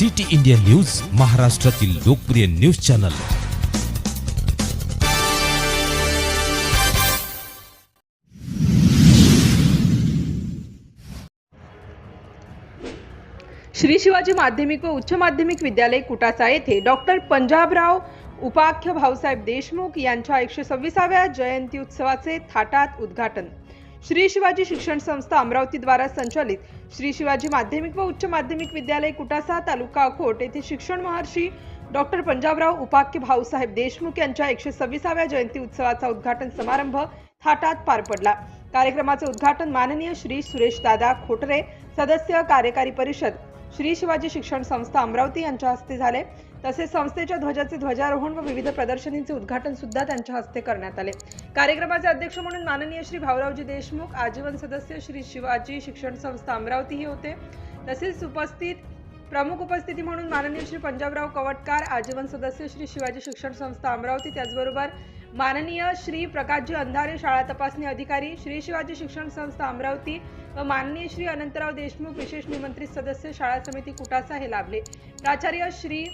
City India news महाराष्ट्रातील लोकप्रिय news channel. Shri Shivaji माध्यमिक व उच्च माध्यमिक विद्यालय कुटाचा येथे डॉक्टर पंजाबराव उपाख्य भाऊसाहेब देशमुख यांच्या एकशे सव्वीसाव्या जयंती उत्सवाचे थाटात उद्घाटन. श्री शिवाजी शिक्षण संस्था अमरावतीद्वारा संचालित श्री शिवाजी माध्यमिक व उच्च माध्यमिक विद्यालय कुटासा तालुका अकोट येथे शिक्षण महर्षी डॉक्टर पंजाबराव उपाख्य भाऊसाहेब देशमुख यांच्या एकशे सव्वीसाव्या जयंती उत्सवाचा उद्घाटन समारंभ थाटात पार पडला. कार्यक्रमाचे उद्घाटन माननीय श्री सुरेश दादा खोटरे सदस्य कार्यकारी परिषद श्री शिवाजी शिक्षण संस्था अमरावती यांच्या हस्ते झाले. तसेच संस्थेच्या ध्वजाचे ध्वजारोहण व विविध प्रदर्शनींचे उद्घाटन सुद्धा त्यांच्या हस्ते करण्यात आले. कार्यक्रमाचे अध्यक्ष म्हणून माननीय श्री भाऊरावजी देशमुख आजीवन सदस्य श्री शिवाजी शिक्षण संस्था अमरावती हे होते. तसेच उपस्थित प्रमुख उपस्थिती म्हणून माननीय श्री पंजाबराव कवटकार आजीवन सदस्य श्री शिवाजी शिक्षण संस्था अमरावती त्याचबरोबर माननीय श्री प्रकाशजी अंधारे शाळा तपासणी अधिकारी श्री शिवाजी शिक्षण संस्था अमरावती व माननीय श्री अनंतराव देशमुख विशेष निमंत्रित सदस्य शाळा समिती कुटासा हे लाभले. प्राचार्य श्री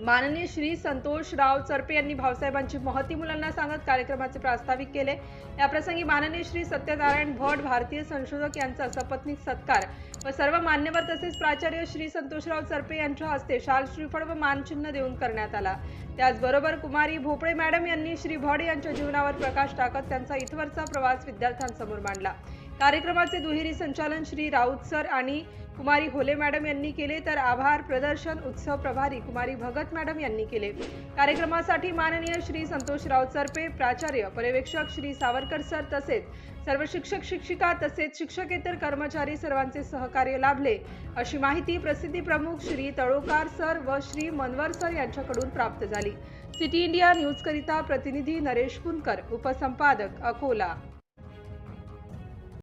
माननीय श्री संतोषराव चरपे यांनी भाऊसाहेबांची महती मुलांना सांगत कार्यक्रमाचे प्रास्ताविक केले. याप्रसंगी माननीय श्री सत्यनारायण भट भारतीय संशोधक यांचा सपत्नीक सत्कार व सर्व मान्यवर तसेच प्राचार्य श्री संतोषराव चरपे यांच्या हस्ते शाल श्रीफळ व मानचिन्ह देऊन करण्यात आला. त्याचबरोबर कुमारी भोपळे मॅडम यांनी श्री भॉडे यांच्या जीवनावर प्रकाश टाकत त्यांचा इथवरचा प्रवास विद्यार्थ्यांसमोर मांडला. कार्यक्रमाचे दुहेरी संचालन श्री राऊत सर आणि कुमारी होले मॅडम यांनी केले तर आभार प्रदर्शन उत्सव प्रभारी कुमारी भगत मॅडम यांनी केले. कार्यक्रमासाठी माननीय श्री संतोषराव सरपे प्राचार्य पर्यवेक्षक श्री सावरकर सर तसेच सर्व शिक्षक शिक्षिका तसेच शिक्षकेतर कर्मचारी सर्वांचे सहकार्य लाभले. अशी माहिती प्रसिद्धी प्रमुख श्री तळोकार सर व श्री मनवर सर यांच्याकडून प्राप्त झाली. सिटी इंडिया न्यूज करिता प्रतिनिधी नरेश कुनकर उपसंपादक अकोला.